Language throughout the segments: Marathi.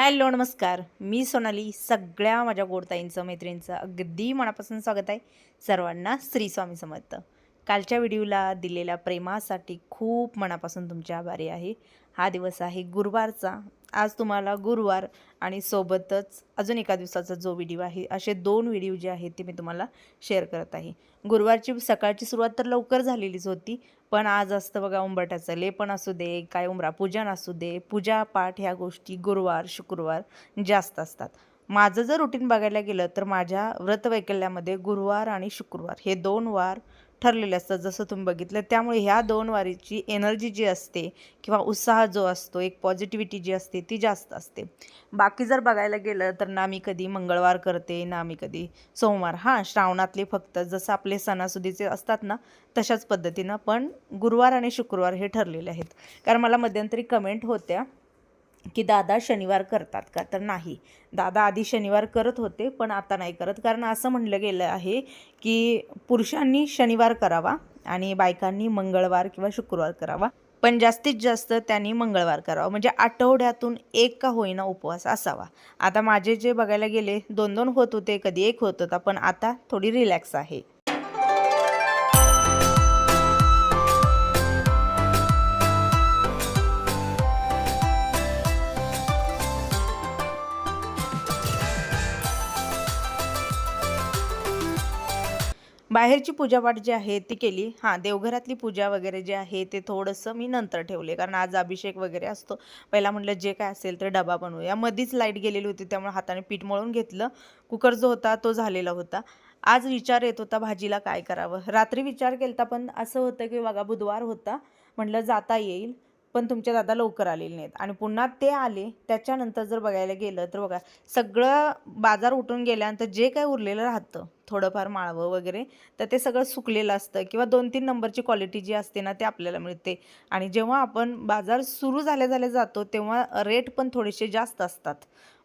हॅलो नमस्कार. मी सोनाली सगळ्या माझ्या गोडताईंचं मैत्रिणींचं अगदी मनापासून स्वागत आहे सर्वांना श्री स्वामी समर्थ. कालच्या व्हिडिओला दिलेल्या प्रेमासाठी खूप मनापासून तुमचे आभारी आहे. हा दिवस आहे गुरुवारचा. आज तुम्हाला गुरुवार आणि सोबतच अजून एका दिवसाचा जो व्हिडिओ आहे असे दोन व्हिडिओ जे आहेत ते मी तुम्हाला शेअर करत आहे. गुरुवारची सकाळची सुरुवात तर लवकर झालेलीच होती पण आज असतं बघा उंबरठ्याचं. लेपण असू दे काय उमरा पूजन असू दे पूजा पाठ ह्या गोष्टी गुरुवार शुक्रवार जास्त असतात. माझं जर रुटीन बघायला गेलं तर माझ्या व्रतवैकल्यामध्ये गुरुवार आणि शुक्रवार हे दोन वार ठरलेले असतात जसं तुम्ही बघितलं. त्यामुळे ह्या दोन वारीची एनर्जी जी असते किंवा उत्साह जो असतो एक पॉझिटिव्हिटी जी असते ती जास्त असते. बाकी जर बघायला गेलं तर ना मी कधी मंगळवार करते ना मी कधी सोमवार. हां श्रावणातले फक्त जसं आपले सणासुदीचे असतात ना तशाच पद्धतीनं. पण गुरुवार आणि शुक्रवार हे ठरलेले आहेत. कारण मला मध्यंतरी कमेंट होत्या की दादा शनिवार करतात का? तर नाही. दादा आधी शनिवार करत होते पण आता नाही करत. कारण असं म्हणलं गेलं आहे की पुरुषांनी शनिवार करावा आणि बायकांनी मंगळवार किंवा शुक्रवार करावा. पण जास्तीत जास्त त्यांनी मंगळवार करावा. म्हणजे आठवड्यातून एक का होईना उपवास असावा. आता माझे जे बघायला गेले दोन दोन होत होते कधी एक होत होता पण आता थोडी रिलॅक्स आहे. बाहेरची पूजापाठ जी आहे ती केली. हां देवघरातली पूजा वगैरे जे आहे ते थोडंसं मी नंतर ठेवले. कारण आज अभिषेक वगैरे असतो. पहिला म्हटलं जे काय असेल तर डबा बनवूया. मधीच लाइट गेलेली होती त्यामुळे हाताने पीठ मळून घेतलं. कुकर जो होता तो झालेला होता. आज विचार येत होता भाजीला काय करावं. रात्री विचार केला पण असं होतं की बघा बुधवार होता. म्हटलं जाता येईल. पण तुमचे दादा लवकर आलेले नाहीत. आणि पुन्हा ते आले त्याच्यानंतर जर बघायला गेलं तर बघा सगळं बाजार उठून गेल्यानंतर जे काही उरलेलं राहतं थोडंफार माळवं वगैरे तर ते सगळं सुकलेलं असतं किंवा दोन तीन नंबरची क्वालिटी जी असते ना ते आपल्याला मिळते. आणि जेव्हा आपण बाजार सुरू झाल्या झाल्या जातो तेव्हा रेट पण थोडेसे जास्त असतात.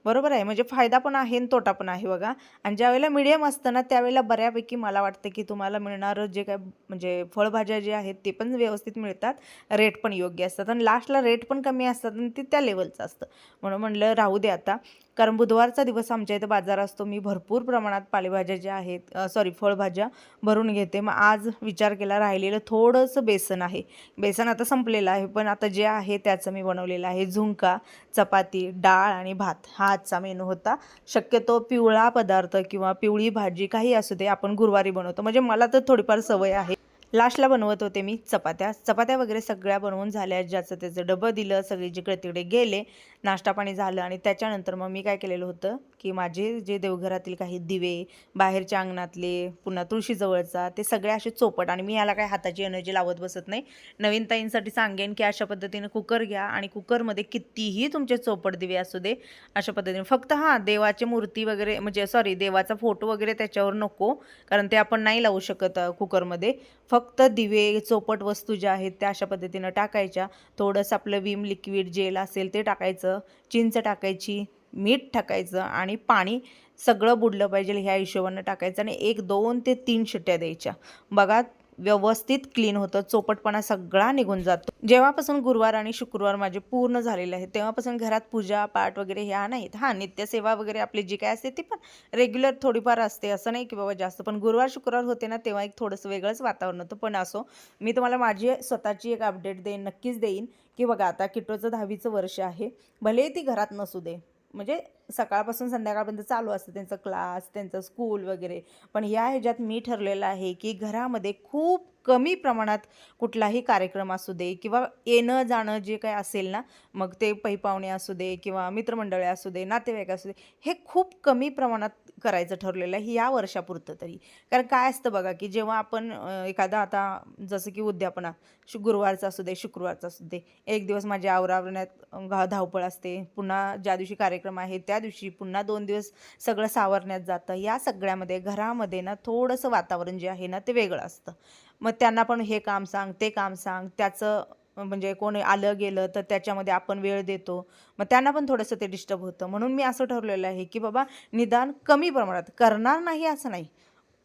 बरोबर आहे. म्हणजे फायदा पण आहे आणि तोटा पण आहे बघा. आणि ज्यावेळेला मिडियम असतं ना त्यावेळेला बऱ्यापैकी मला वाटतं की तुम्हाला मिळणारं जे काय म्हणजे फळभाज्या जे आहेत ते पण व्यवस्थित मिळतात. रेट पण योग्य असतात. आणि लास्टला रेट पण कमी असतात आणि ते त्या लेवलचं असतं. म्हणून म्हणलं राहू दे आता. कारण बुधवारचा दिवस आमच्या इथं बाजार असतो. मी भरपूर प्रमाणात पालेभाज्या ज्या आहेत सॉरी फळभाज्या भरून घेते. मग आज विचार केला राहिलेलं थोडंसं बेसन आहे. बेसन आता संपलेलं आहे पण आता जे आहे त्याचं मी बनवलेलं आहे. झुंका चपाती डाळ आणि भात हा आजचा मेनू होता. शक्यतो पिवळा पदार्थ किंवा पिवळी भाजी काही असू दे आपण गुरुवारी बनवतो. म्हणजे मला तर थोडीफार सवय आहे. लास्टला बनवत होते मी चपात्या. चपात्या वगैरे सगळ्या बनवून झाल्या ज्याचं त्याचं डबं दिलं सगळे जिकडे तिकडे गेले. नाश्ता पाणी झालं आणि त्याच्यानंतर मग मी काय केलेलं होतं की माझे जे देवघरातील काही दिवे बाहेरच्या अंगणातले पुन्हा तुळशीजवळचा ते सगळे असे चोपट आणि मी याला काय हाताची एनर्जी लावत बसत नाही. नवीन ताईंसाठी सांगेन की अशा पद्धतीने कुकर घ्या आणि कुकरमध्ये कितीही तुमचे चोपट दिवे असू दे अशा पद्धतीने. फक्त हां देवाची मूर्ती वगैरे म्हणजे सॉरी देवाचा फोटो वगैरे त्याच्यावर नको कारण ते आपण नाही लावू शकत कुकरमध्ये. फक्त दिवे चोपट वस्तू ज्या आहेत त्या अशा पद्धतीनं टाकायच्या. थोडंसं आपलं विम लिक्विड जेल असेल ते टाकायचं. चिंच टाकायची मीठ टाकायचं आणि पाणी सगळं बुडलं पाहिजे ह्या हिशोबानं टाकायचं आणि एक दोन ते तीन शिट्ट्या द्यायच्या. बघा व्यवस्थित क्लीन होतं चोपटपणा सगळा निघून जातो. जेव्हापासून गुरुवार आणि शुक्रवार माझे पूर्ण झालेले आहेत तेव्हापासून घरात पूजा पाठ वगैरे ह्या नाहीत. हां नित्यसेवा वगैरे आपली जी काय असते ती पण रेग्युलर थोडीफार असते. असं नाही की बाबा जास्त पण गुरुवार शुक्रवार होते ना तेव्हा एक थोडंसं वेगळंच वातावरण होतं. पण असो मी तुम्हाला माझी स्वतःची एक अपडेट देईन नक्कीच देईन की बघा आता किटोचं दहावीचं वर्ष आहे. भले ती घरात नसू दे म्हणजे सकाळपासून संध्याकाळपर्यंत चालू असतं त्यांचं क्लास त्यांचं स्कूल वगैरे. पण या ह्याच्यात मी ठरलेलं आहे की घरामध्ये खूप कमी प्रमाणात कुठलाही कार्यक्रम असू दे किंवा येणं जाणं जे काय असेल ना मग ते पैपावणे असू दे किंवा मित्रमंडळे असू दे नातेवाईक असू दे हे खूप कमी प्रमाणात करायचं ठरलेलं आहे या वर्षापुरतं तरी. कारण काय असतं बघा की जेव्हा आपण एखादा आता जसं की उद्यापना शु गुरुवारचा असू दे शुक्रवारचा असू दे एक दिवस माझ्या आवरावण्यात घा- धावपळ असते पुन्हा ज्या दिवशी कार्यक्रम आहे त्या दिवशी पुन्हा दोन दिवस सगळं सावरण्यात जातं. या सगळ्यामध्ये घरामध्ये ना थोडंसं वातावरण जे आहे ना ते वेगळं असतं. मग त्यांना पण हे काम सांग ते काम सांग त्याचं म्हणजे कोणी आलं गेलं तर त्याच्यामध्ये आपण वेळ देतो. मग त्यांना पण थोडंसं ते डिस्टर्ब होतं. म्हणून मी असं ठरलेलं आहे की बाबा निदान कमी प्रमाणात करणार नाही असं नाही.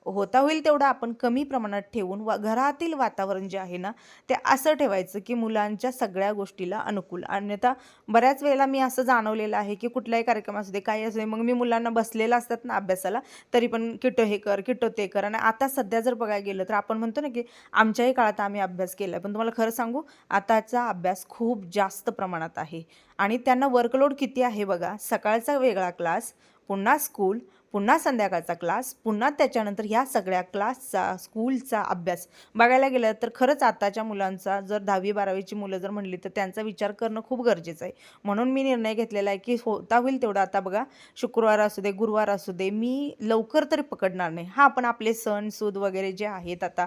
होता होईल तेवढं आपण कमी प्रमाणात ठेवून वा घरातील वातावरण जे आहे ना ते असं ठेवायचं की मुलांच्या सगळ्या गोष्टीला अनुकूल. अन्यथा बऱ्याच वेळेला मी असं जाणवलेलं आहे की कुठलाही कार्यक्रम असू दे काही असू दे मग मी मुलांना बसलेलं असतात ना अभ्यासाला तरी पण किटो हे कर किटो ते कर. आणि आता सध्या जर बघायला गेलं तर आपण म्हणतो ना की आमच्याही काळात आम्ही अभ्यास केला पण तुम्हाला खरं सांगू आताचा अभ्यास खूप जास्त प्रमाणात आहे. आणि त्यांना वर्कलोड किती आहे बघा सकाळचा वेगळा क्लास पुन्हा स्कूल पुन्हा संध्याकाळचा क्लास पुन्हा त्याच्यानंतर ह्या सगळ्या क्लासचा स्कूलचा अभ्यास. बघायला गेलं तर खरंच आताच्या मुलांचा जर दहावी बारावीची मुलं जर म्हणली तर त्यांचा विचार करणं खूप गरजेचं आहे. म्हणून मी निर्णय घेतलेला आहे की होता होईल तेवढं आता बघा शुक्रवार असू दे गुरुवार असू दे मी लवकर तरी पकडणार नाही. हा आपण आपले सण सूद वगैरे जे आहेत आता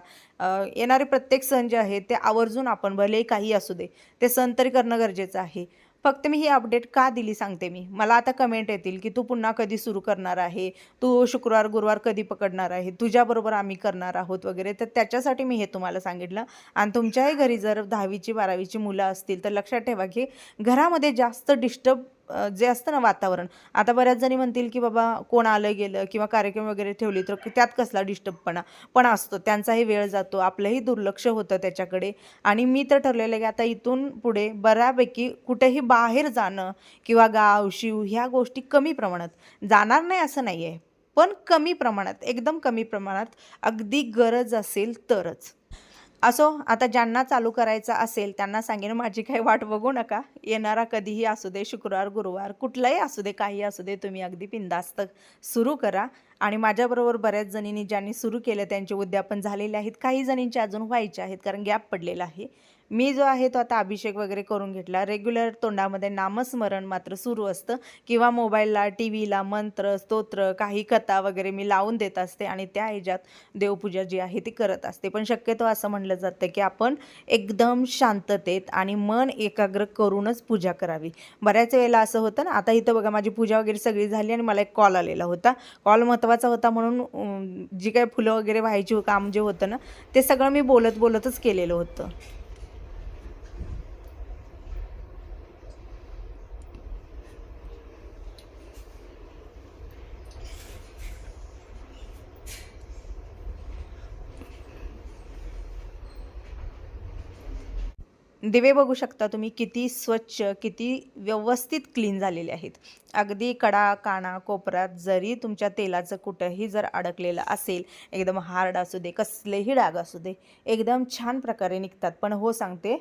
येणारे प्रत्येक सण जे आहेत ते आवर्जून आपण भले काही असू दे ते सण तरी करणं गरजेचं आहे. फक्त मी ही अपडेट का दिली सांगते मी. मला आता कमेंट येतील की तू पुन्हा कधी सुरू करणार आहे? तू शुक्रवार गुरुवार कधी पकडणार आहे? तुझ्याबरोबर आम्ही करणार आहोत वगैरे. तर त्याच्यासाठी मी हे तुम्हाला सांगितलं. आणि तुमच्याही घरी जर दहावीची बारावीची मुलं असतील तर लक्षात ठेवा की घरामध्ये जास्त डिस्टर्ब जे असतं ना वातावरण. आता बऱ्याच जणी म्हणतील की बाबा कोण आलं गेलं किंवा कार्यक्रम वगैरे ठेवली तर त्यात कसला डिस्टर्बपणा पण असतो. त्यांचाही वेळ जातो. आपलंही दुर्लक्ष होतं त्याच्याकडे. आणि मी तर ठरलेलं आहे की आता इथून पुढे बऱ्यापैकी कुठेही बाहेर जाणं किंवा गाव शिव ह्या गोष्टी कमी प्रमाणात. जाणार नाही असं नाही आहे पण कमी प्रमाणात एकदम कमी प्रमाणात अगदी गरज असेल तरच. असो आता ज्यांना चालू करायचं असेल त्यांना सांगेन माझी काही वाट बघू नका. येणारा कधीही असू दे शुक्रवार गुरुवार कुठलाही असू दे काही असू दे तुम्ही अगदी बिंदास्त सुरू करा. आणि माझ्याबरोबर बऱ्याच जणींनी ज्यांनी सुरू केलं त्यांचे उद्यापन झालेले आहेत. काही जणींचे अजून व्हायचे आहेत कारण गॅप पडलेला आहे. मी जो आहे तो आता अभिषेक वगैरे करून घेतला. रेग्युलर तोंडामध्ये नामस्मरण मात्र सुरू असतं. किंवा मोबाईलला टी व्हीला मंत्र स्तोत्र काही कथा वगैरे मी लावून देत असते आणि त्या ह्याच्यात देवपूजा जी आहे ती करत असते. पण शक्यतो असं म्हणलं जातं की आपण एकदम शांततेत आणि मन एकाग्र करूनच पूजा करावी. बऱ्याच वेळेला असं होतं ना आता इथं बघा माझी पूजा वगैरे सगळी झाली आणि मला एक कॉल आलेला होता. कॉल महत्त्वाचा होता म्हणून जी काही फुलं वगैरे व्हायची काम जे होतं ना ते सगळं मी बोलत बोलतच केलेलं होतं. दिवे बघू शकता तुम्ही किती स्वच्छ किती व्यवस्थित क्लीन झालेले आहेत. अगदी कडा काना कोपऱ्यात जरी तुमच्या तेलाचं कुठंही जर अडकलेलं असेल एकदम हार्ड असू दे कसलेही डाग असू दे एकदम छान प्रकारे निघतात. पण हो सांगते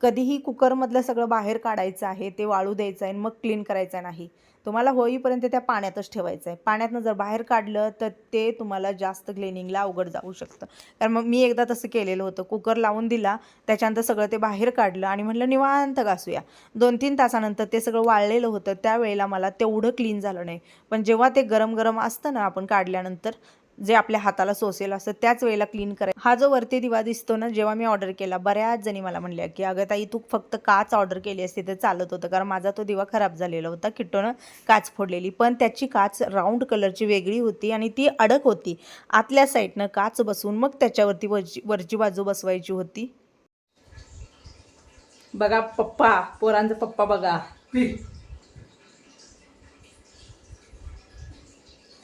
कधीही कुकरमधलं सगळं बाहेर काढायचं आहे ते वाळू द्यायचं आहे आणि मग क्लीन करायचं नाही. तुम्हाला होईपर्यंत त्या पाण्यातच ठेवायचं आहे. पाण्यातनं जर बाहेर काढलं तर ते तुम्हाला जास्त क्लिनिंगला अवघड जाऊ शकतं. कारण मग मी एकदा तसं केलेलं होतं. कुकर लावून दिला त्याच्यानंतर सगळं ते बाहेर काढलं आणि म्हटलं निवांत घासूया. दोन तीन तासानंतर ते सगळं वाळलेलं होतं. त्यावेळेला मला तेवढं क्लीन झालं नाही. पण जेव्हा ते गरम गरम असतं ना आपण काढल्यानंतर जे आपल्या हाताला सोसेल असतं त्याच वेळेला क्लीन करायचं. हा जो वरती दिवा दिसतो ना जेव्हा मी ऑर्डर केला बऱ्याच जणी मला म्हणल्या की अगं ताई तू फक्त काच ऑर्डर केली असती तर चालत होतं कारण माझा तो दिवा खराब झालेला होता किट्टोनं काच फोडलेली. पण त्याची काच राऊंड कलरची वेगळी होती आणि ती अडक होती. आतल्या साईडनं काच बसवून मग त्याच्यावरती वरची वरची बाजू बसवायची होती. बघा पप्पा पोरांचा पप्पा बघा.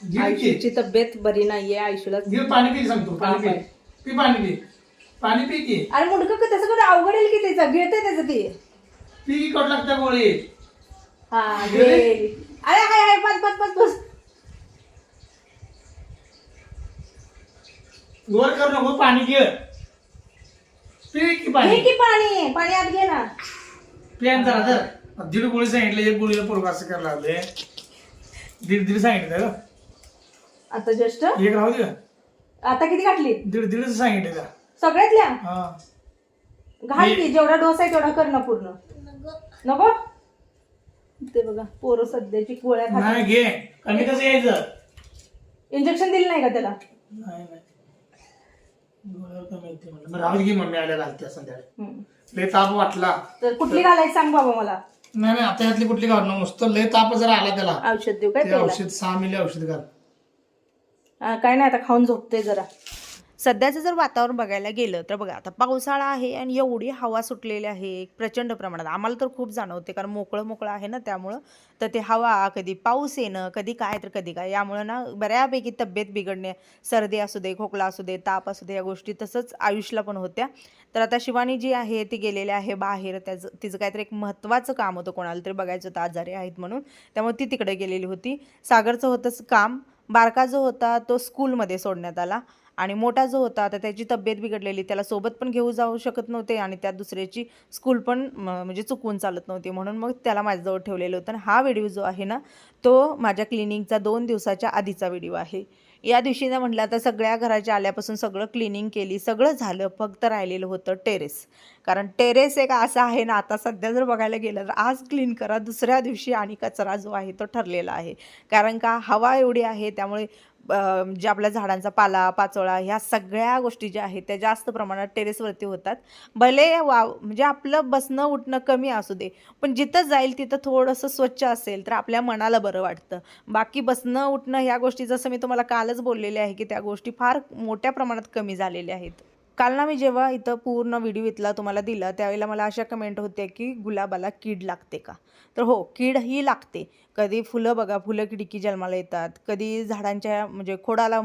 आयुष्याची तब्येत बरी नाहीये आयुष्याला पाणी पी सांगतो पाणी पी. पाणी पी पाणी पी की. अरे मुंडक त्याचं कुठे अवघड येईल की त्याचं? घेते त्याचं ते. पी की कट लागत्या गोळी. हा घे. अरे हाय हाय बस बस बस बस. वर कर नको पाणी घे. पी की घे पाणी. की पाणी. पाणी आत घे ना. पी आणि जरा तर दीड गोळी सांगितलं एक गोळीला पोरग असं करायला लागले दीड दीड सांगितलं आता जस्ट एक राहू दे? आता किती घातली? दीड दीडच सांगितलं का? सगळ्यातल्या? हा. घाल की जेवढा डोसा आहे तेवढा कर ना पूर्ण. नको. ते बघा पोरं सध्याची गोळ्या खात नाही घे. कमी कसं यायचं इंजेक्शन दिलं नाही का त्याला? नाही नाही. गोळ्यावर कमी येते म्हणलं. मग राहू दे की मम्मी आल्या घालते संध्याकाळी. हम्म. लय ताप वाटला. तर कुठली घालायची सांग बाबा मला. नाही नाही आता ह्यातली कुठली घालू नुसतं लय ताप जर आला त्याला. औषध देऊ काय ते औषध सहा मिली औषध घाल. काय नाही आता खाऊन झोपते जरा. सध्याचं जर वातावरण बघायला गेलं तर बघा आता पावसाळा आहे आणि एवढी हवा सुटलेली आहे प्रचंड प्रमाणात. आम्हाला तर खूप जाणवते कारण मोकळं मोकळं आहे ना त्यामुळं. तर ते हवा कधी पाऊस येणं कधी काय तर कधी काय. यामुळं ना बऱ्यापैकी तब्येत बिघडणे सर्दी असू दे खोकला असू दे ताप असू दे या गोष्टी तसंच आयुषला पण होत्या. तर आता शिवानी जी आहे ती गेलेली आहे बाहेर. त्याचं तिचं काहीतरी एक महत्त्वाचं काम होतं कोणाला तरी बघायचं होतं आजारी आहेत म्हणून. त्यामुळे ती तिकडे गेलेली होती. सागरचं होतंच काम. बारका जो होता तो स्कूलमध्ये सोडण्यात आला. आणि मोठा जो होता तर त्याची तब्येत बिघडलेली त्याला सोबत पण घेऊ जाऊ शकत नव्हते आणि त्या दुसऱ्याची स्कूल पण म्हणजे चुकवून चालत नव्हती. म्हणून मग त्याला माझ्याजवळ ठेवलेलं होतं. आणि हा व्हिडिओ जो आहे ना तो माझ्या क्लिनिकचा दोन दिवसाच्या आधीचा व्हिडिओ आहे. या दिवशी ना म्हटलं आता सगळ्या घराच्या आल्यापासून सगळं क्लिनिंग केली सगळं झालं फक्त राहिलेलं होतं टेरेस कारण टेरेस एक असं आहे ना आता सध्या जर बघायला गेलं तर आज क्लीन करा दुसऱ्या दिवशी आणि कचरा जो आहे तो ठरलेला आहे. कारण का हवा एवढी आहे त्यामुळे जे आपल्या झाडांचा पाला पाचोळा ह्या सगळ्या गोष्टी ज्या आहेत त्या जास्त प्रमाणात टेरेसवरती होतात. भले वा म्हणजे आपलं बसणं उठणं कमी असू दे पण जिथं जाईल तिथं थोडंसं स्वच्छ असेल तर आपल्या मनाला बरं वाटतं. बाकी बसणं उठणं ह्या गोष्टी जसं मी तुम्हाला कालच बोललेले आहे की त्या गोष्टी फार मोठ्या प्रमाणात कमी झालेल्या आहेत. काल ना मी जेव्हा इथं पूर्ण व्हिडिओ इथला तुम्हाला दिला त्यावेळेला मला अशा कमेंट होत्या की गुलाबाला कीड लागते का? तर हो कीड ही लागते. कधी फुलं बघा फुलं किडकी जन्माला येतात. कधी झाडांच्या म्हणजे खोडाला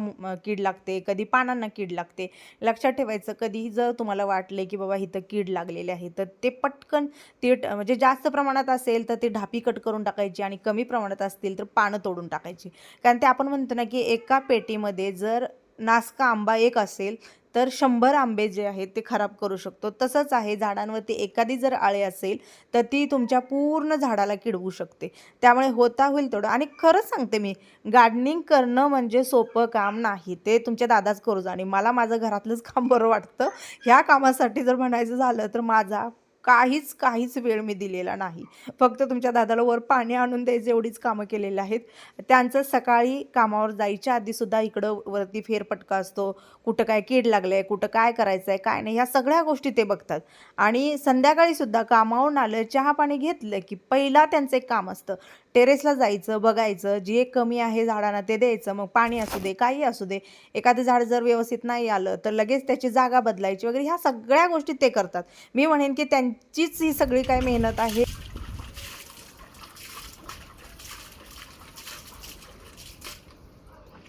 कीड लागते कधी पानांना कीड लागते. लक्षात ठेवायचं कधी जर तुम्हाला वाटले की बाबा इथं कीड लागलेली आहे तर ते पटकन ते म्हणजे जास्त प्रमाणात असेल तर ते ढापी कट करून टाकायची आणि कमी प्रमाणात असतील तर पानं तोडून टाकायची. कारण ते आपण म्हणतो ना की एका पेटीमध्ये जर नासका आंबा एक असेल तर शंभर आंबे जे आहेत ते खराब करू शकतो. तसंच आहे झाडांवरती एखादी जर आळे असेल तर ती तुमच्या पूर्ण झाडाला किडवू शकते. त्यामुळे होता होईल तेवढं. आणि खरंच सांगते मी गार्डनिंग करणं म्हणजे सोपं काम नाही. ते तुमच्या दादाच करू आणि मला माझं घरातलंच काम बरं वाटतं. ह्या कामासाठी जर म्हणायचं झालं तर माझा काहीच काहीच वेळ मी दिलेला नाही. फक्त तुमच्या दादाला वर पाणी आणून द्यायचे एवढीच कामं केलेली आहेत. त्यांचं सकाळी कामावर जायच्या आधीसुद्धा इकडं वरती फेरपटका असतो. कुठं काय कीड लागलं आहे कुठं काय करायचं आहे काय नाही ह्या सगळ्या गोष्टी ते बघतात. आणि संध्याकाळीसुद्धा कामावरून आलं चहा पाणी घेतलं की पहिला त्यांचं एक काम असतं. टेरेसला जायचं बघायचं जे कमी आहे झाडांना ते द्यायचं मग पाणी असू दे काही असू दे. एखादं झाड जर व्यवस्थित नाही आलं तर लगेच त्याची जागा बदलायची वगैरे ह्या सगळ्या गोष्टी ते करतात. मी म्हणेन की त्यांचीच ही सगळी काय मेहनत आहे.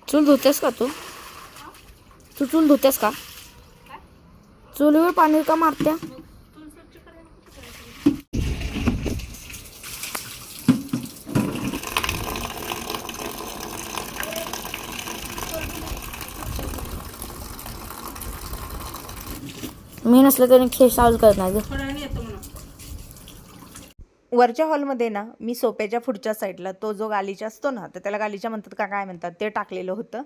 चूल धुतेस का तू? तू चूल धुतेस का? चुलीवर पाणी का मारत्या? मी नसलं तरी खेळ सावध करत नाही गं. वरच्या हॉलमध्ये ना मी सोप्याच्या पुढच्या साईडला तो जो गालीचा असतो ना तर त्याला गालीचा म्हणतात का काय म्हणतात ते टाकलेलं होतं.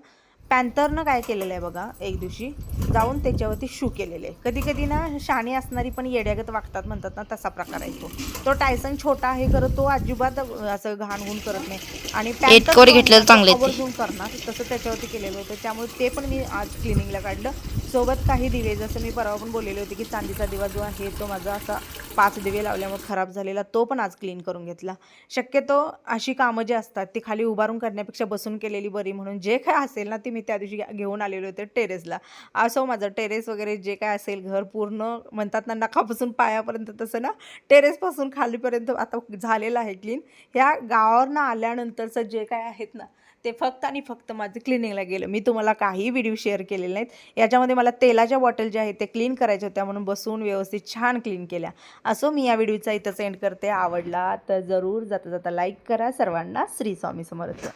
पॅन्थरनं काय केलेलं आहे बघा एक दिवशी जाऊन त्याच्यावरती शू केलेले आहे. कधी कधी ना शाणी असणारी पण येड्यागत वागतात म्हणतात ना तसा प्रकार आहे तो. तो टायसन छोटा आहे खरं तो अजिबात असं घाण गुण करत नाही. आणि तो घेतलेलं चांगलं करणार तसं त्याच्यावरती केलेलं होतं. त्यामुळे ते पण मी आज क्लिनिंगला काढलं. सोबत काही दिवे जसं मी परवा पण बोललेले होते की चांदीचा दिवा जो आहे तो माझा असा पाच दिवे लावल्यामुळे खराब झालेला तो पण आज क्लीन करून घेतला. शक्यतो अशी कामं जी असतात ती खाली उभारून करण्यापेक्षा बसून केलेली बरी म्हणून जे काय असेल ना ती मी त्या दिवशी घेऊन आलेले होते टेरेसला असो माझं टेरेस वगैरे जे काय असेल घर पूर्ण म्हणतात ना नखापासून पायापर्यंत तसं ना टेरेसपासून खालीपर्यंत आता झालेलं आहे क्लीन ह्या गावावरनं आल्यानंतरचं जे काय आहेत ना ते फक्त आणि फक्त माझं क्लिनिंगला गेलं. मी तुम्हाला काही व्हिडिओ शेअर केलेले नाहीत. याच्यामध्ये मला तेलाच्या बॉटल ज्या आहेत ते क्लीन करायच्या होत्या. म्हणून बसून व्यवस्थित छान क्लीन केल्या. असो मी या व्हिडिओचा इथं सेंड करते. आवडला तर जरूर जाता जाता लाईक करा. सर्वांना श्री स्वामी समर्थ.